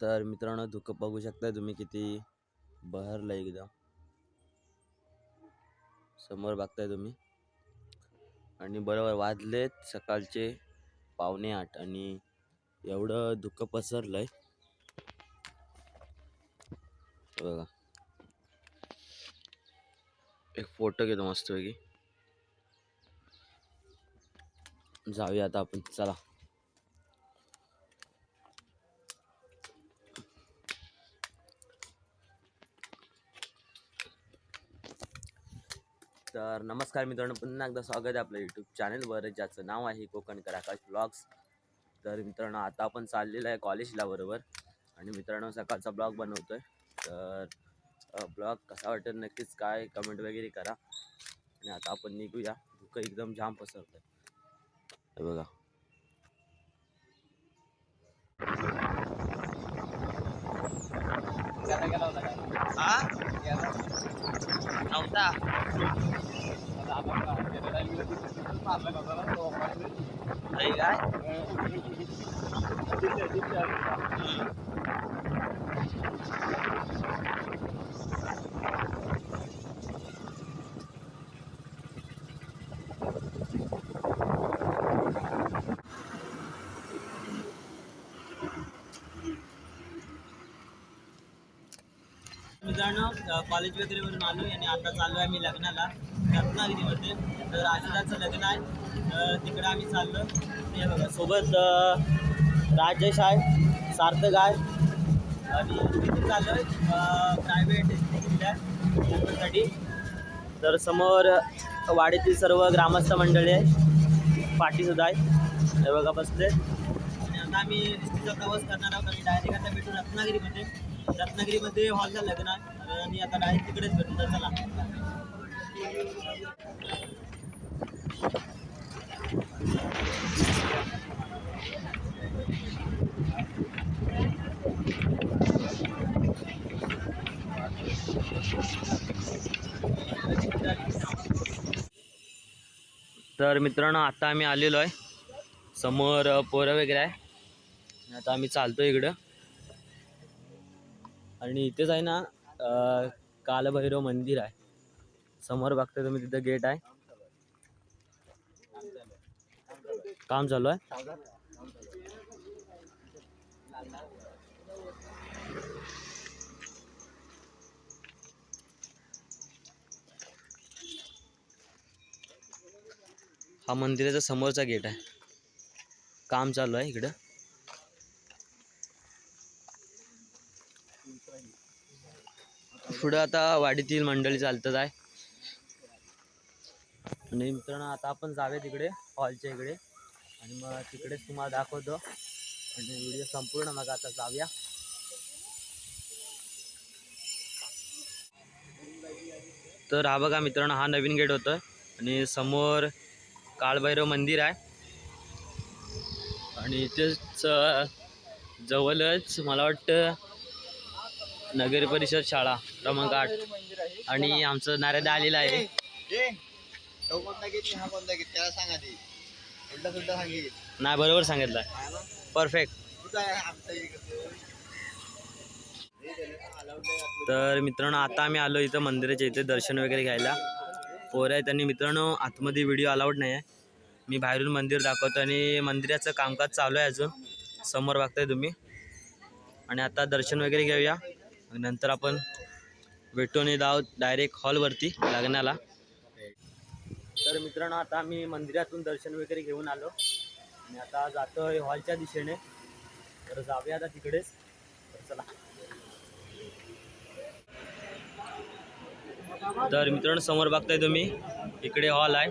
तर मित्रांनो धुकं बघू शकता तुम्ही किती बहरलं एकदम. समोर बघताय तुम्ही. आणि बरोबर वाजलेत सकाळचे पावणे आठ आणि एवढं धुकं पसरलंय. आहे बघा. एक फोटो घेतो मस्तपैकी. जाऊया आता आपण. चला. तर नमस्कार मित्रांनो पुन्हा एकदा स्वागत आहे आपल्या यूट्यूब चॅनलवर ज्याचं नाव आहे कोकणकर आकाश ब्लॉग्स तर मित्रांनो आता आपण चाललेलं आहे कॉलेजला बरोबर. आणि मित्रांनो सकाळचा ब्लॉग बनवतो आहे तर ब्लॉग कसा वाटेल नक्कीच काय कमेंट वगैरे करा. आणि आता आपण निघूया. धुकं एकदम जाम पसरतंय. आहे बघा. नव्हता नाही काय मित्रांनो कॉलेज वगैरे वरून आलो आणि आता चाललो आहे मी लग्नाला रत्नागिरीमध्ये तर आशिलाचं लग्न आहे. तर आम्ही चाललो. ते बघा सोबत राजेश आहे सार्थक आहे. आणि तिथे चाललो आहे प्रायव्हेट लग्नासाठी तर समोर वाडीतील सर्व ग्रामस्थ मंडळी आहे पाठीसुद्धा आहे हे बघा बसले आणि आता आम्ही प्रवास करणार आहोत आणि डायरेक्ट आता भेटू रत्नागिरीमध्ये. रत्नागिरीमध्ये हॉलला लग्न आहे. आणि आता डायरेक्ट तिकडेच भेटून तर चला. तर मित्रांनो आता आम्ही आलेलो आहे. समोर पोरं वगैरे आहे. आता आम्ही चालतो इकडं. आणि इथेच आहे ना कालभैरव मंदिर आहे. समोर बघताय तुम्ही तिथं गेट आहे. काम चालू आहे? हा मंदिराचा समोरचा गेट आहे. काम चालू आहे इकडं. पुढं आता वाडीतील मंडळी चालतच आहे. आणि मित्रांनो आता आपण जाऊया तिकडे हॉलच्या इकडे. आणि मग तिकडेच तुम्हाला दाखवतो. आणि व्हिडिओ संपूर्ण मग आता जाऊया. तर हा बघा मित्रांनो हा नवीन गेट होतं आणि समोर काळभैरव मंदिर आहे. आणि इथेच जवळच मला वाटतं नगर परिषद शाळा क्रमांक आठ. आणि आमचं नारेदा आलेलं आहे. नाही बरोबर सांगितलं. परफेक्ट? तर मित्रांनो आता आम्ही आलो इथं मंदिराच्या इथे दर्शन वगैरे घ्यायला. पोरं आहेत आणि मित्रांनो आतमध्ये व्हिडिओ अलाउड नाही आहे मी बाहेरून मंदिर दाखवतो आणि मंदिराचं कामकाज चालू आहे अजून. समोर बघताय तुम्ही. आणि आता दर्शन वगैरे घेऊया. नंतर आपण भेटून येत जाऊ डायरेक्ट हॉलवरती लग्नाला. तर मित्रांनो आता आम्ही मंदिरातून दर्शन वगैरे घेऊन आलो. आणि आता जातोय हॉलच्या दिशेने. तर जाऊया आता तिकडेच तर चला. तर मित्रांनो समोर बघताय तुम्ही. इकडे हॉल आहे.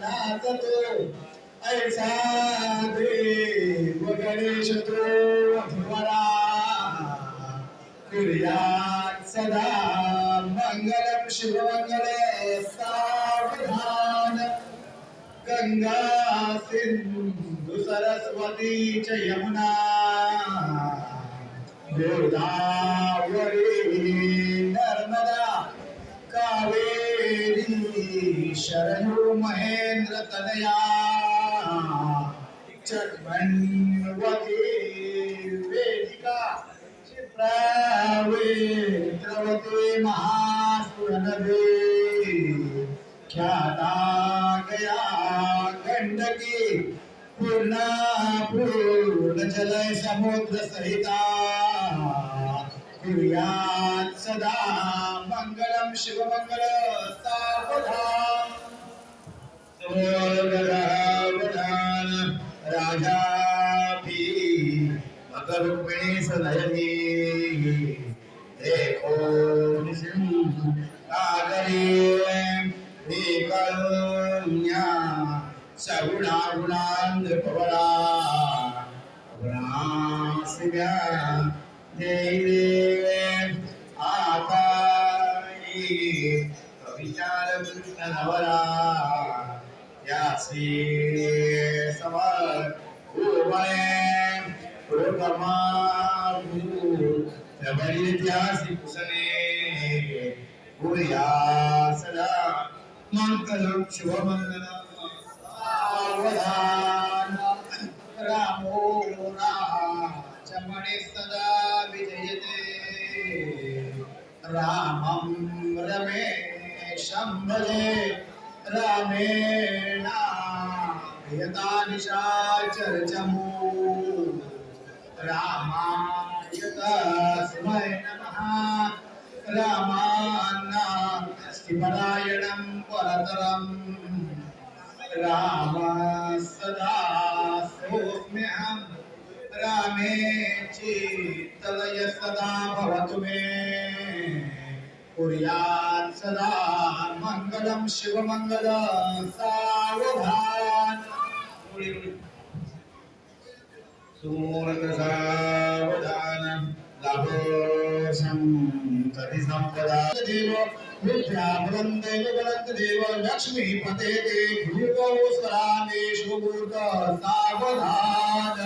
नाचतो. ऐसा देव गणेश तो वरा कुर्यात् सदा मङ्गलं शिवमङ्गल सावधान गंगा सिंधु सरस्वती च यमुना. गोदावरी नर्मदा कावे शरणो महेंद्र तनया चन्मन्वती वेदिका क्षिप्रावेत्रवती महासुरनदे ख्याता गया गंडकी पूर्ण पूर्ण जलय समुद्र सहिता कुर्यात् सदा मंगलम शिवमंगल सावधान वधान राजा भी मकर देखो कागरी कन्या सगुणा गुणांध गुणासिव्या देवे आता कविचार कृष्ण नवरा यासी समर सदा मंगलम शुभमंगलम रामो रामणे सदा विजयते रामं रमेशं भजे रामेण प्रियता निशाचरचमू। रामाय तस्मै नमः। रामान्नास्तिपरायणं परतरम् रामः सदा सोऽस्म्यहं। रामे चित्तलय सदा भवतु मे। कुर्यात् सदा मङ्गलं शिवमङ्गल सावधान सुमूलत सावधान लाभो संतति संपदा देव विद्याबलं देव बलं देव लक्ष्मीपते ते भूगो स्वरामेषु भूत सावधान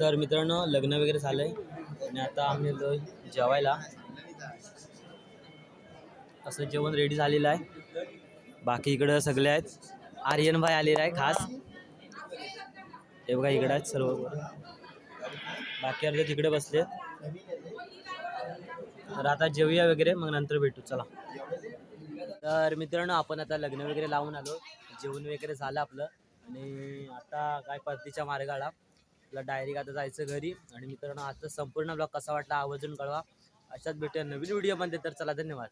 तर मित्रांनो लग्न वगैरे झालंय. आणि आता आम्ही येतो जेवायला. असं जेवण रेडी झालेलं आहे. बाकी इकडं सगळे आहेत. आर्यन भाई आलेला आहे खास. हे बघा इकडं आहेत सर्व. बाकी अर्धे तिकडे बसले तर आता जेवूया वगैरे मग नंतर भेटू. चला. तर मित्रांनो आपण आता लग्न वगैरे लावून आलो. जेवण वगैरे झालं आपलं. आणि आता काय परतीच्या मार्गाला. आपला डायरेक्ट आता जायचं घरी. आणि मित्रांनो आता संपूर्ण ब्लॉग कसा वाटला आवर्जून कळवा. अशाच भेटूया नवीन व्हिडिओमध्ये तर चला धन्यवाद.